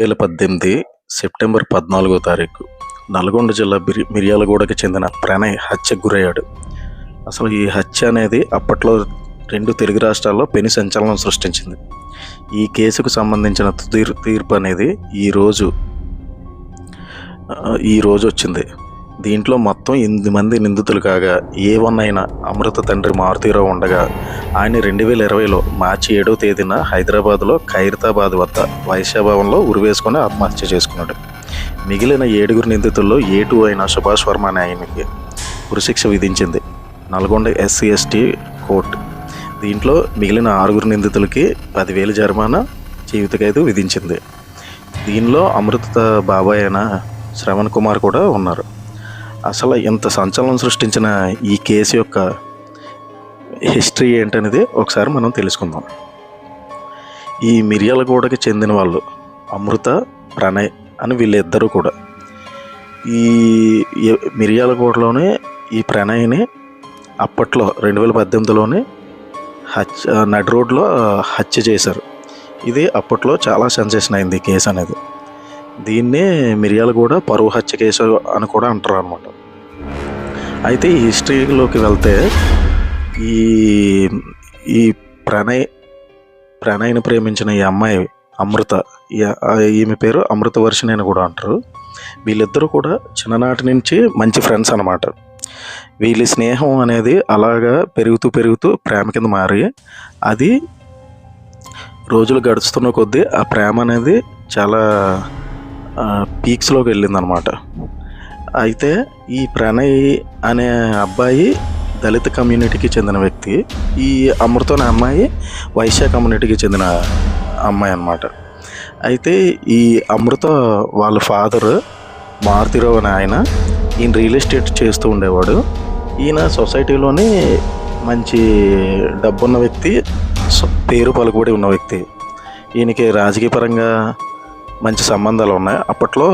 వేల పద్దెనిమిది సెప్టెంబర్ పద్నాలుగో తారీఖు నల్గొండ జిల్లా బిరి మిర్యాలగూడకి చెందిన ప్రణయ్ హత్యకు గురయ్యాడు. అసలు ఈ హత్య అనేది అప్పట్లో రెండు తెలుగు రాష్ట్రాల్లో పెను సంచలనం సృష్టించింది. ఈ కేసుకు సంబంధించిన తుది తీర్పు అనేది ఈరోజు ఈరోజు ఈ రోజు వచ్చింది. దీంట్లో మొత్తం ఎనిమిది మంది నిందితులు కాగా ఏ వన్ అయిన అమృత తండ్రి మారుతీరావు ఉండగా ఆయన రెండు వేల ఇరవైలో మార్చి ఏడవ తేదీన హైదరాబాద్లో ఖైరతాబాద్ వద్ద వైశ్యభవన్లో ఉరివేసుకొని ఆత్మహత్య చేసుకున్నాడు. మిగిలిన ఏడుగురు నిందితుల్లో ఏ టూ అయిన సుభాష్ వర్మ అనే ఆయనకి ఉరిశిక్ష విధించింది. Nalgonda SC ST court. దీంట్లో మిగిలిన ఆరుగురు నిందితులకి పదివేలు జరిమానా జీవిత ఖైదు విధించింది. దీనిలో అమృత బాబాయ్ అయిన శ్రవణ్ కుమార్ కూడా ఉన్నారు. అసలు ఇంత సంచలనం సృష్టించిన ఈ కేసు యొక్క హిస్టరీ ఏంటనేది ఒకసారి మనం తెలుసుకుందాం. ఈ మిర్యాలగూడకి చెందిన వాళ్ళు అమృత ప్రణయ్ అని వీళ్ళిద్దరూ కూడా. ఈ మిర్యాలగూడలోనే ఈ ప్రణయ్ని అప్పట్లో రెండు వేల పద్దెనిమిదిలోనే హత్య నడి రోడ్లో హత్య చేశారు. ఇది అప్పట్లో చాలా సెన్సేషన్ అయింది ఈ కేసు అనేది దీన్నే మిర్యాలగూడ పరువు హత్య కేసు అని కూడా అంటారు అనమాట అయితే ఈ హిస్టరీలోకి వెళ్తే ఈ ఈ ప్రణయ్ ప్రణయ్ని ప్రేమించిన ఈ అమ్మాయి అమృత ఈమె పేరు అమృత వర్షిణి అని కూడా అంటారు. వీళ్ళిద్దరూ కూడా చిన్ననాటి నుంచి మంచి ఫ్రెండ్స్ అనమాట వీళ్ళ స్నేహం అనేది అలాగా పెరుగుతూ పెరుగుతూ ప్రేమ కింద మారి అది రోజులు గడుస్తున్న కొద్దీ ఆ ప్రేమ అనేది చాలా పీక్స్లోకి వెళ్ళిందనమాట అయితే ఈ ప్రణయ్ అనే అబ్బాయి దళిత కమ్యూనిటీకి చెందిన వ్యక్తి. ఈ అమృత అనే అమ్మాయి వైశ్య కమ్యూనిటీకి చెందిన అమ్మాయి అన్నమాట. అయితే ఈ అమృత వాళ్ళ ఫాదర్ మారుతిరావు అనే ఆయన ఈయన రియల్ ఎస్టేట్ చేస్తూ ఉండేవాడు. ఈయన సొసైటీలోని మంచి డబ్బున్న వ్యక్తి పేరు పలుకుబడి ఉన్న వ్యక్తి. ఈయనకి రాజకీయ పరంగా మంచి సంబంధాలు ఉన్నాయి. అప్పట్లో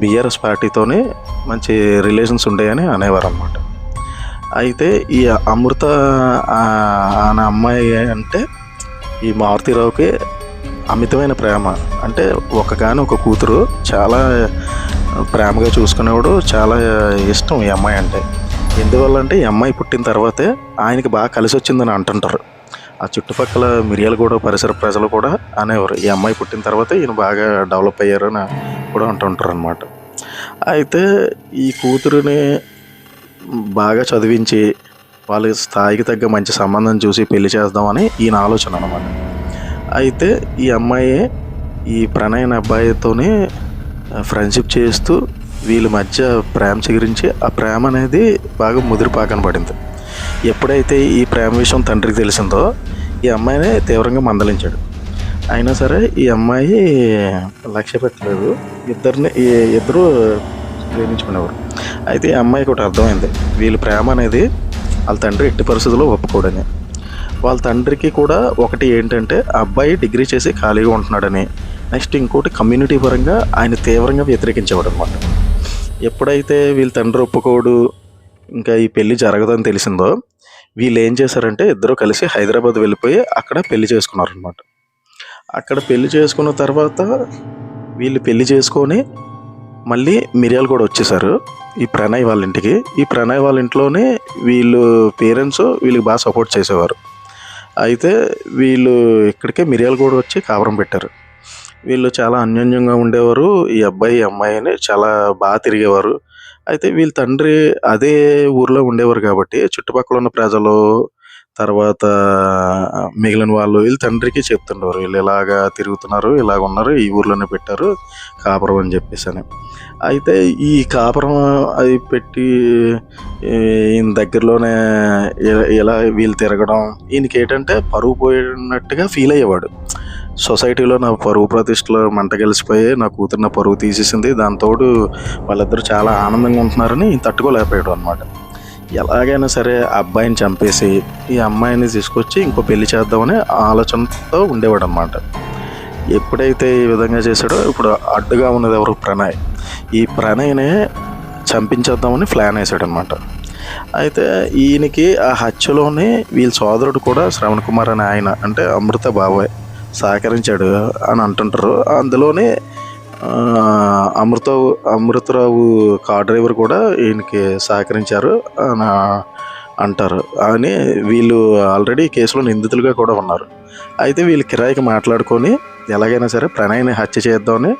బీఆర్ఎస్ పార్టీతోనే మంచి రిలేషన్స్ ఉండేయని అనేవారు అనమాట అయితే ఈ అమృత అనే అమ్మాయి అంటే ఈ మారుతిరావుకి అమితమైన ప్రేమ. అంటే ఒక కానీ ఒక కూతురు చాలా ప్రేమగా చూసుకునేవాడు చాలా ఇష్టం ఈ అమ్మాయి అంటే. ఎందువల్ల అంటే ఈ అమ్మాయి పుట్టిన తర్వాతే ఆయనకి బాగా కలిసి వచ్చిందని అంటుంటారు. ఆ చుట్టుపక్కల మిర్యాలగూడ పరిసర ప్రజలు కూడా అనేవారు. ఈ అమ్మాయి పుట్టిన తర్వాత ఈయన బాగా డెవలప్ అయ్యారని కూడా అంటుంటారు అనమాట అయితే ఈ కూతురుని బాగా చదివించి వాళ్ళ స్థాయికి తగ్గ మంచి సంబంధం చూసి పెళ్ళి చేద్దామని ఈయన ఆలోచన అనమాట అయితే ఈ అమ్మాయి ఈ ప్రణయన అబ్బాయితోనే ఫ్రెండ్షిప్ చేస్తూ వీళ్ళ మధ్య ప్రేమ చిగురించి ఆ ప్రేమ అనేది బాగా ముదిరిపాకన పడింది. ఎప్పుడైతే ఈ ప్రేమ విషయం తండ్రికి తెలిసిందో ఈ అమ్మాయిని తీవ్రంగా మందలించాడు. అయినా సరే ఈ అమ్మాయి లక్ష్య పెట్టలేదు. ఇద్దరిని ఈ ఇద్దరు ప్రేమించుకునేవారు. అయితే ఈ అమ్మాయికి ఒకటి అర్థమైంది. వీళ్ళ ప్రేమ అనేది వాళ్ళ తండ్రి ఎట్టి పరిస్థితుల్లో ఒప్పుకోడని. వాళ్ళ తండ్రికి కూడా ఒకటి ఏంటంటే అబ్బాయి డిగ్రీ చేసి ఖాళీగా ఉంటున్నాడని. నెక్స్ట్ ఇంకోటి కమ్యూనిటీ పరంగా ఆయన తీవ్రంగా వ్యతిరేకించేవాడు అనమాట ఎప్పుడైతే వీళ్ళ తండ్రి ఒప్పుకోడు ఇంకా ఈ పెళ్ళి జరగదని తెలిసిందో వీళ్ళు ఏం చేశారంటే ఇద్దరు కలిసి హైదరాబాద్ వెళ్ళిపోయి అక్కడ పెళ్ళి చేసుకున్నారు అనమాట అక్కడ పెళ్ళి చేసుకున్న తర్వాత వీళ్ళు పెళ్ళి చేసుకొని మళ్ళీ మిరియాలు కూడా వచ్చేసారు ఈ ప్రణయ్ వాళ్ళ ఇంటికి. ఈ ప్రణయ్ వాళ్ళ ఇంట్లోనే వీళ్ళు పేరెంట్స్ వీళ్ళకి బాగా సపోర్ట్ చేసేవారు. అయితే వీళ్ళు ఇక్కడికే మిరియాలు కూడా వచ్చి కాపురం పెట్టారు. వీళ్ళు చాలా అన్యోన్యంగా ఉండేవారు. ఈ అబ్బాయి అమ్మాయి అమ్మాయిని చాలా బాగా తిరిగేవారు. అయితే వీళ్ళ తండ్రి అదే ఊర్లో ఉండేవారు కాబట్టి చుట్టుపక్కల ఉన్న ప్రజలు తర్వాత మిగిలిన వాళ్ళు వీళ్ళ తండ్రికి చెప్తుండేవారు వీళ్ళు ఇలాగా తిరుగుతున్నారు ఇలాగ ఉన్నారు ఈ ఊర్లోనే పెట్టారు కాపురం అని చెప్పేసి అని అయితే ఈ కాపురం అది పెట్టి ఈయన దగ్గరలోనే ఇలా వీళ్ళు తిరగడం ఈయనకి ఏంటంటే పరువు పోయినట్టుగా ఫీల్ అయ్యేవాడు. సొసైటీలో నా పరువు ప్రతిష్టలు మంట కలిసిపోయి నా కూతురు నా పరువు తీసేసింది. దాంతోడు వాళ్ళిద్దరూ చాలా ఆనందంగా ఉంటున్నారని తట్టుకోలేకపోయాడు అనమాట ఎలాగైనా సరే అబ్బాయిని చంపేసి ఈ అమ్మాయిని తీసుకొచ్చి ఇంకో పెళ్ళి చేద్దామని ఆలోచనతో ఉండేవాడు అనమాట ఎప్పుడైతే ఈ విధంగా చేశాడో ఇప్పుడు అడ్డుగా ఉన్నది ఎవరు? ప్రణయ్. ఈ ప్రణయ్నే చంపించేద్దామని ప్లాన్ వేసాడు అనమాట అయితే ఈయనకి ఆ హత్యలోనే వీళ్ళ సోదరుడు కూడా శ్రవణ్ కుమార్ అనే ఆయన అంటే అమృత బాబాయ్. సహకరించాడు అని అంటుంటారు. అందులోనే అమృత అమృతరావు కార్ డ్రైవర్ కూడా ఈయనకి సహకరించారు అని అంటారు. అని వీళ్ళు ఆల్రెడీ కేసులో నిందితులుగా కూడా ఉన్నారు. అయితే వీళ్ళు కిరాయికి మాట్లాడుకొని ఎలాగైనా సరే ప్రణయ్ని హత్య చేద్దామని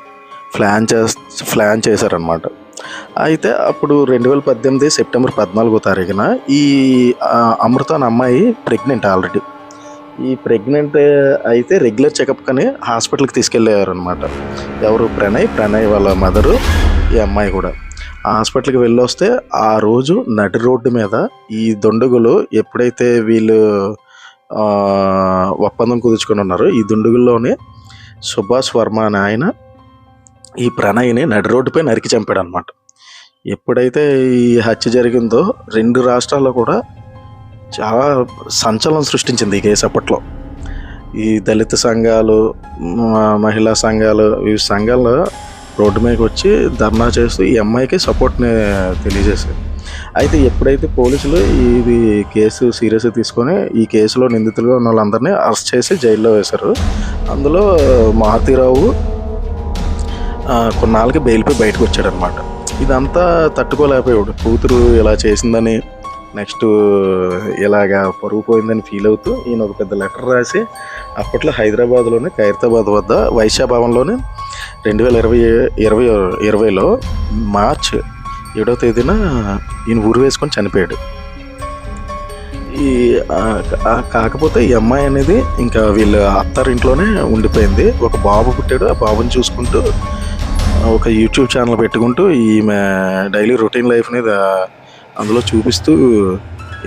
ప్లాన్ చే ప్లాన్ చేశారనమాట అయితే అప్పుడు రెండు వేల పద్దెనిమిది సెప్టెంబర్ పద్నాలుగో తారీఖున ఈ అమృత అమ్మాయి ప్రెగ్నెంట్ ఆల్రెడీ. ఈ ప్రెగ్నెంట్ అయితే రెగ్యులర్ చెకప్ కానీ హాస్పిటల్కి తీసుకెళ్ళారనమాట ఎవరు ప్రణయ్ ప్రణయ్ వాళ్ళ మదరు ఈ అమ్మాయి కూడా. ఆ హాస్పిటల్కి వెళ్ళొస్తే ఆ రోజు నడి రోడ్డు మీద ఈ దుండగులు ఎప్పుడైతే వీళ్ళు ఒప్పందం కుదుర్చుకొని ఉన్నారో ఈ దుండగుల్లోనే సుభాష్ వర్మ అనే ఆయన ఈ ప్రణయ్ని నడి రోడ్డుపై నరికి చంపాడు అనమాట ఎప్పుడైతే ఈ హత్య జరిగిందో రెండు రాష్ట్రాల్లో కూడా చాలా సంచలనం సృష్టించింది ఈ కేసు అప్పట్లో. ఈ దళిత సంఘాలు మహిళా సంఘాలు ఈ సంఘాలు రోడ్డు మీదకి వచ్చి ధర్నా చేస్తూ ఈ అమ్మాయికి సపోర్ట్ని తెలియజేశారు అయితే ఎప్పుడైతే పోలీసులు ఇది కేసు సీరియస్గా తీసుకొని ఈ కేసులో నిందితులుగా ఉన్న వాళ్ళందరినీ అరెస్ట్ చేసి జైల్లో వేశారు. అందులో మారుతీరావు కొన్నాళ్ళకి బెయిల్పై బయటకు వచ్చాడనమాట. ఇదంతా తట్టుకోలేకపోయాడు. కూతురు ఇలా చేసిందని నెక్స్ట్ ఇలాగా పరుగు పోయిందని ఫీల్ అవుతూ ఈయన ఒక పెద్ద లెటర్ రాసి అప్పట్లో హైదరాబాద్లోని ఖైరతాబాద్ వద్ద వైశ్య భవన్లోని రెండు వేల ఇరవై ఇరవై ఇరవైలో మార్చ్ ఏడో తేదీన ఈయన ఊరు వేసుకొని చనిపోయాడు. ఈ కాకపోతే ఈ అమ్మాయి అనేది ఇంకా వీళ్ళ అత్తారింట్లోనే ఉండిపోయింది. ఒక బాబు పుట్టాడు. ఆ బాబుని చూసుకుంటూ ఒక యూట్యూబ్ ఛానల్ పెట్టుకుంటూ ఈమె డైలీ రొటీన్ లైఫ్ అనేది అందులో చూపిస్తూ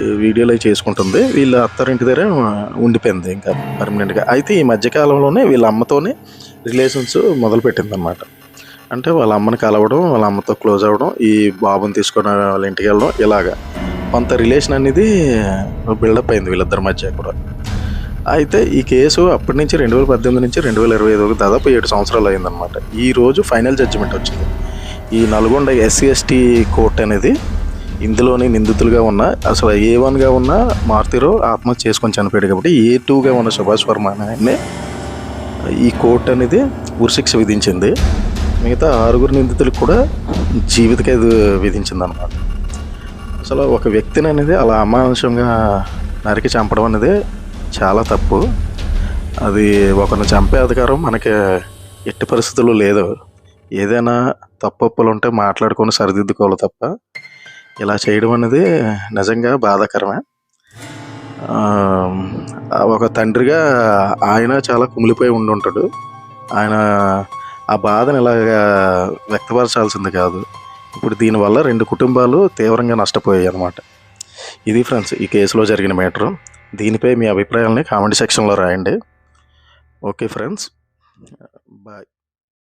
ఈ వీడియోలు అవి చేసుకుంటుంది. వీళ్ళ అత్తారింటి దగ్గర ఉండిపోయింది ఇంకా పర్మనెంట్గా అయితే ఈ మధ్యకాలంలోనే వీళ్ళ అమ్మతోనే రిలేషన్స్ మొదలుపెట్టింది అనమాట అంటే వాళ్ళ అమ్మని కలవడం వాళ్ళ అమ్మతో క్లోజ్ అవ్వడం ఈ బాబుని తీసుకొని వాళ్ళ ఇంటికి వెళ్ళడం ఇలాగా. కొంత రిలేషన్ అనేది బిల్డప్ అయింది వీళ్ళిద్దరి మధ్య కూడా. అయితే ఈ కేసు అప్పటి నుంచి రెండు వేల పద్దెనిమిది నుంచి రెండు వేల ఇరవై ఐదు దాదాపు ఏడు సంవత్సరాలు అయిందనమాట ఈ రోజు ఫైనల్ జడ్జిమెంట్ వచ్చింది. ఈ నల్గొండ ఎస్సీ ఎస్టీ కోర్ట్ అనేది ఇందులోని నిందితులుగా ఉన్న అసలు ఏ వన్గా ఉన్న మారుతిరో ఆత్మహత్య చేసుకొని చనిపోయాడు కాబట్టి ఏ టూగా ఉన్న సుభాష్ వర్మ అనే ఈ కోర్టు అనేది ఉరిశిక్ష విధించింది. మిగతా ఆరుగురు నిందితులకు కూడా జీవిత ఖైదు విధించింది అనమాట అసలు ఒక వ్యక్తిని అనేది అలా అమానుషంగా నరికి చంపడం అనేది చాలా తప్పు. అది ఒకరిని చంపే అధికారం మనకి ఎట్టి పరిస్థితుల్లో లేదు. ఏదైనా తప్పప్పులు ఉంటే మాట్లాడుకొని సరిదిద్దుకోవాలి తప్ప ఇలా చేయడం అనేది నిజంగా బాధాకరమే. ఒక తండ్రిగా ఆయన చాలా కుమిలిపోయి ఉండి ఉంటాడు ఆయన ఆ బాధను ఇలాగా వ్యక్తపరచాల్సింది కాదు. ఇప్పుడు దీనివల్ల రెండు కుటుంబాలు తీవ్రంగా నష్టపోయాయి అన్నమాట. ఇది ఫ్రెండ్స్ ఈ కేసులో జరిగిన మ్యాటర్. దీనిపై మీ అభిప్రాయాలని కామెంట్ సెక్షన్లో రాయండి. Okay friends bye.